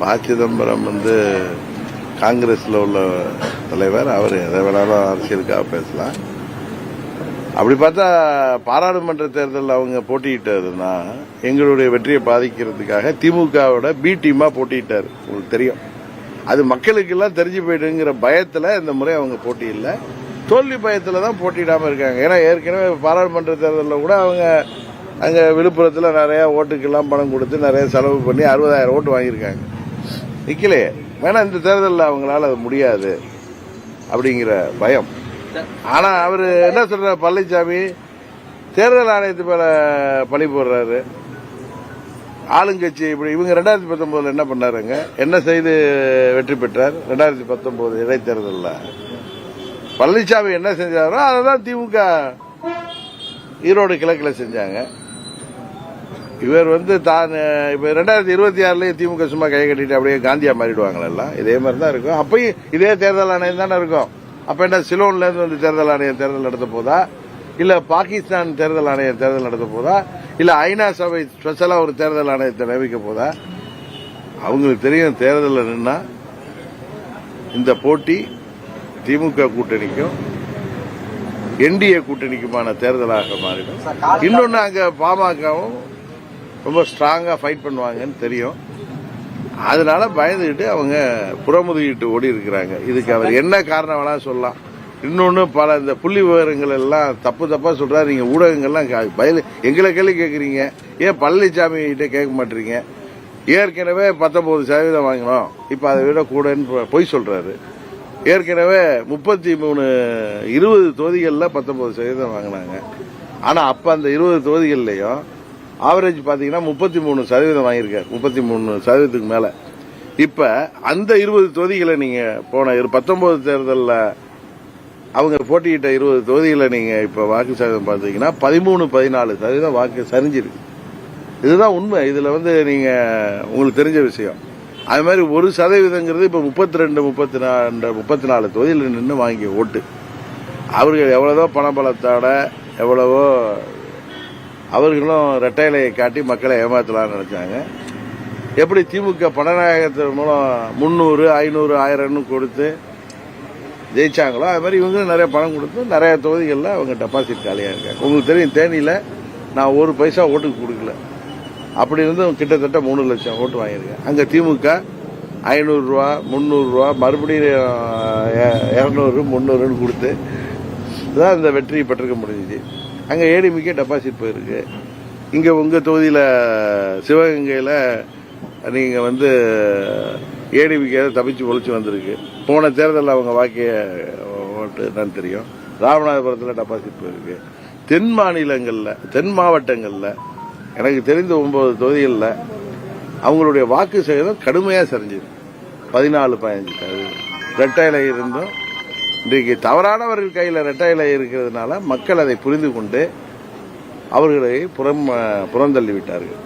ப சிதம்பரம் வந்து காங்கிரஸ்ல உள்ள தலைவர். அவர் எதை வேணாலும் அரசியலுக்காக பேசலாம். அப்படி பார்த்தா பாராளுமன்ற தேர்தலில் அவங்க போட்டியிட்டதுன்னா எங்களுடைய வெற்றியை பாதிக்கிறதுக்காக திமுகவோட பி டீமா போட்டியிட்டார். உங்களுக்கு தெரியும். அது மக்களுக்கெல்லாம் தெரிஞ்சு போயிடுங்கிற பயத்தில் இந்த முறை அவங்க போட்டியில்லை தோல்வி பயத்தில் தான் போட்டியிடாமல் இருக்காங்க. ஏன்னா ஏற்கனவே பாராளுமன்ற தேர்தலில் கூட அவங்க அங்கே விழுப்புரத்தில் நிறைய ஓட்டுக்கெல்லாம் பணம் கொடுத்து நிறைய செலவு பண்ணி அறுபதாயிரம் ஓட்டு வாங்கியிருக்காங்க. நிக்கலையே. வேணா இந்த தேர்தலில் அவங்களால அது முடியாது அப்படிங்கிற பயம். ஆனா அவரு என்ன சொல்ற பழனிசாமி தேர்தல் ஆணையத்து மேல பழி போடுறாரு. ஆளுங்கட்சி இப்படி இவங்க ரெண்டாயிரத்தி பத்தொன்பதுல என்ன பண்ணாருங்க? என்ன செய்து வெற்றி பெற்றார்? ரெண்டாயிரத்தி பத்தொன்பது இடைத்தேர்தலில். பழனிசாமி என்ன செஞ்சாரோ அதை தான் திமுக ஈரோடு கிழக்கில் செஞ்சாங்க. இவர் வந்து தான் இப்ப ரெண்டாயிரத்தி இருபத்தி ஆறுலயும் திமுக சும்மா கை கட்டிட்டு அப்படியே காந்தியா மாறிடுவாங்களா எல்லாம். இதே மாதிரி தான் இருக்கும். அப்பயும் இதே தேர்தல் ஆணையம் தானே இருக்கும். அப்ப என்ன சிலோன்ல இருந்து வந்து தேர்தல் ஆணையம் தேர்தல் நடத்த போதா? இல்ல பாகிஸ்தான் தேர்தல் ஆணையம் தேர்தல் நடத்த போதா? இல்ல ஐநா சபை ஸ்பெஷலா ஒரு தேர்தல் ஆணையத்தை நியமிக்க போதா? அவங்களுக்கு தெரியும் தேர்தலில் நின்னா இந்த போட்டி திமுக கூட்டணிக்கும் என்டிஏ கூட்டணிக்குமான தேர்தலாக மாறிடும். இன்னொன்னு அங்க பாமகவும் ரொம்ப ஸ்ட்ராங்காக ஃபைட் பண்ணுவாங்கன்னு தெரியும். அதனால பயந்துக்கிட்டு அவங்க புறமுதுகிட்டு ஓடி இருக்கிறாங்க. இதுக்கு அவர் என்ன காரணம் வேணா சொல்லலாம். இன்னொன்னு பல இந்த புள்ளி விவரங்கள் எல்லாம் தப்பு தப்பா சொல்றாரு. நீங்க ஊடகங்கள்லாம் கா- எங்களை கேள்வி கேட்குறீங்க. ஏன் பழனிசாமி கிட்ட கேட்க மாட்டீங்க? ஏற்கனவே பத்தொன்பது சதவீதம் வாங்கினோம். இப்போ அதை விட கூடன்னு பொய் சொல்றாரு. ஏற்கனவே முப்பத்தி மூணு இருபது தொகுதிகளில் பத்தொன்பது சதவீதம் வாங்கினாங்க. ஆனால் அப்போ அந்த இருபது தொகுதிகள்லையும் ஆவரேஜ் பாத்தீங்கன்னா முப்பத்தி மூணு சதவீதம் வாங்கியிருக்காரு. முப்பத்தி மூணு சதவீதத்துக்கு மேல. இப்ப அந்த இருபது தொகுதிகளை நீங்க போன இரு- பத்தொன்பது தேர்தலில் அவங்க போட்டியிட்ட இருபது தொகுதிகளை நீங்க இப்ப வாக்கு சதவீதம் பார்த்தீங்கன்னா பதிமூணு பதினாலு சதவீதம் வாக்கு சரிஞ்சிருக்கு. இதுதான் உண்மை. இதுல வந்து நீங்க உங்களுக்கு தெரிஞ்ச விஷயம். அது மாதிரி ஒரு சதவீதங்கிறது இப்ப முப்பத்தி ரெண்டு முப்பத்தி நாலு முப்பத்தி நாலு தொகுதியில் நின்று வாங்கி ஓட்டு. அவர்கள் எவ்வளவோ பணபலத்தோட எவ்வளவோ அவர்களும் ரெட்டையிலையை காட்டி மக்களை ஏமாத்தலாம்னு நினைச்சாங்க. எப்படி திமுக பணநாயகத்தின் மூலம் முந்நூறு ஐநூறு ஆயிரம்னு கொடுத்து ஜெயிச்சாங்களோ அது மாதிரி இவங்களும் நிறைய பணம் கொடுத்து நிறைய தொகுதிகளில் அவங்க டெபாசிட் காலியாக இருக்காங்க. உங்களுக்கு தெரியும் தேனியில் நான் ஒரு பைசா ஓட்டுக்கு கொடுக்கல. அப்படி இருந்தும் கிட்டத்தட்ட மூணு லட்சம் ஓட்டு வாங்கியிருக்கேன். அங்கே திமுக ஐநூறுரூவா முந்நூறுரூவா மறுபடியும் இரநூறு முந்நூறுன்னு கொடுத்து தான் இந்த வெற்றி பெற்றிருக்க முடிஞ்சிச்சு அங்கே ஏடிமிக்கே டெபாசிட் போயிருக்கு. இங்கே உங்கள் தொகுதியில் சிவகங்கையில் நீங்கள் வந்து ஏடிமிக்க தப்பிச்சு ஒழிச்சு வந்திருக்கு. போன தேர்தலில் அவங்க வாக்கிய ஓட்டு என்னன்னு தெரியும். ராமநாதபுரத்தில் டெபாசிட் போயிருக்கு. தென் மாநிலங்களில் தென் மாவட்டங்களில் எனக்கு தெரிந்த ஒன்பது தொகுதிகளில் அவங்களுடைய வாக்கு சேதம் கடுமையாக சரிஞ்சிருக்கு பதினாலு பதினஞ்சு சதவீதம். இருந்தும் இன்றைக்கு தவறானவர்கள் கையில் ரெட்டையில இருக்கிறதுனால மக்கள் அதை புரிந்து கொண்டு அவர்களை புறம் புறந்தள்ளி விட்டார்கள்.